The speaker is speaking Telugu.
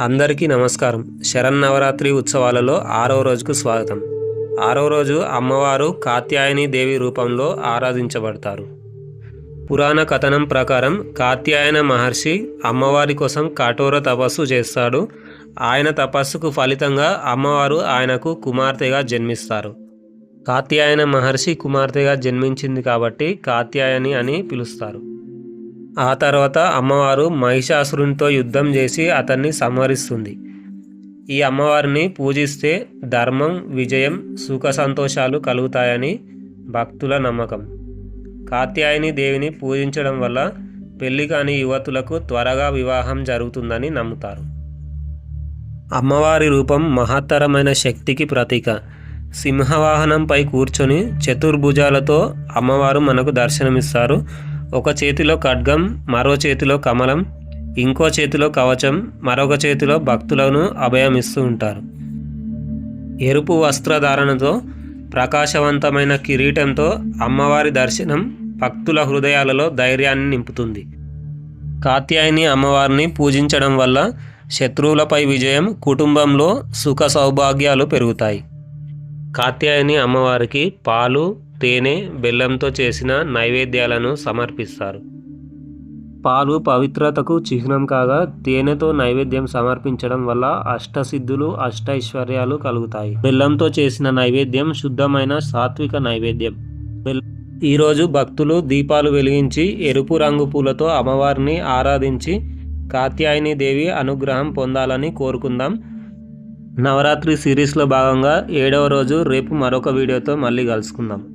అందరికీ నమస్కారం. శరన్నవరాత్రి ఉత్సవాలలో ఆరవ రోజుకు స్వాగతం. ఆరవ రోజు అమ్మవారు కాత్యాయని దేవి రూపంలో ఆరాధించబడతారు. పురాణ కథనం ప్రకారం కాత్యాయన మహర్షి అమ్మవారి కోసం కఠోర తపస్సు చేస్తాడు. ఆయన తపస్సుకు ఫలితంగా అమ్మవారు ఆయనకు కుమార్తెగా జన్మిస్తారు. కాత్యాయన మహర్షి కుమార్తెగా జన్మించింది కాబట్టి కాత్యాయని అని పిలుస్తారు. ఆ తర్వాత అమ్మవారు మహిషాసురునితో యుద్ధం చేసి అతన్ని సంహరిస్తుంది. ఈ అమ్మవారిని పూజిస్తే ధర్మం విజయం సుఖ సంతోషాలు కలుగుతాయని భక్తుల నమ్మకం. కాత్యాయని దేవిని పూజించడం వల్ల పెళ్ళి కాని యువతులకు త్వరగా వివాహం జరుగుతుందని నమ్ముతారు. అమ్మవారి రూపం మహత్తరమైన శక్తికి ప్రతీక. సింహవాహనంపై కూర్చొని చతుర్భుజాలతో అమ్మవారు మనకు దర్శనమిస్తారు. ఒక చేతిలో ఖడ్గం మరో చేతిలో కమలం ఇంకో చేతిలో కవచం మరొక చేతిలో భక్తులను అభయమిస్తూ ఉంటారు. ఎరుపు వస్త్రధారణతో ప్రకాశవంతమైన కిరీటంతో అమ్మవారి దర్శనం భక్తుల హృదయాలలో ధైర్యాన్ని నింపుతుంది. కాత్యాయని అమ్మవారిని పూజించడం వల్ల శత్రువులపై విజయం కుటుంబంలో సుఖ సౌభాగ్యాలు పెరుగుతాయి. కాత్యాయని అమ్మవారికి పాలు తేనె బెల్లంతో చేసిన నైవేద్యాలను సమర్పిస్తారు. పాలు పవిత్రతకు చిహ్నం కాగా తేనెతో నైవేద్యం సమర్పించడం వల్ల అష్టసిద్ధులు అష్టైశ్వర్యాలు కలుగుతాయి. బెల్లంతో చేసిన నైవేద్యం శుద్ధమైన సాత్విక నైవేద్యం. ఈరోజు భక్తులు దీపాలు వెలిగించి ఎరుపు రంగు పూలతో అమ్మవారిని ఆరాధించి కాత్యాయని దేవి అనుగ్రహం పొందాలని కోరుకుందాం. నవరాత్రి సిరీస్లో భాగంగా ఏడవ రోజు రేపు మరొక వీడియోతో మళ్ళీ కలుసుకుందాం.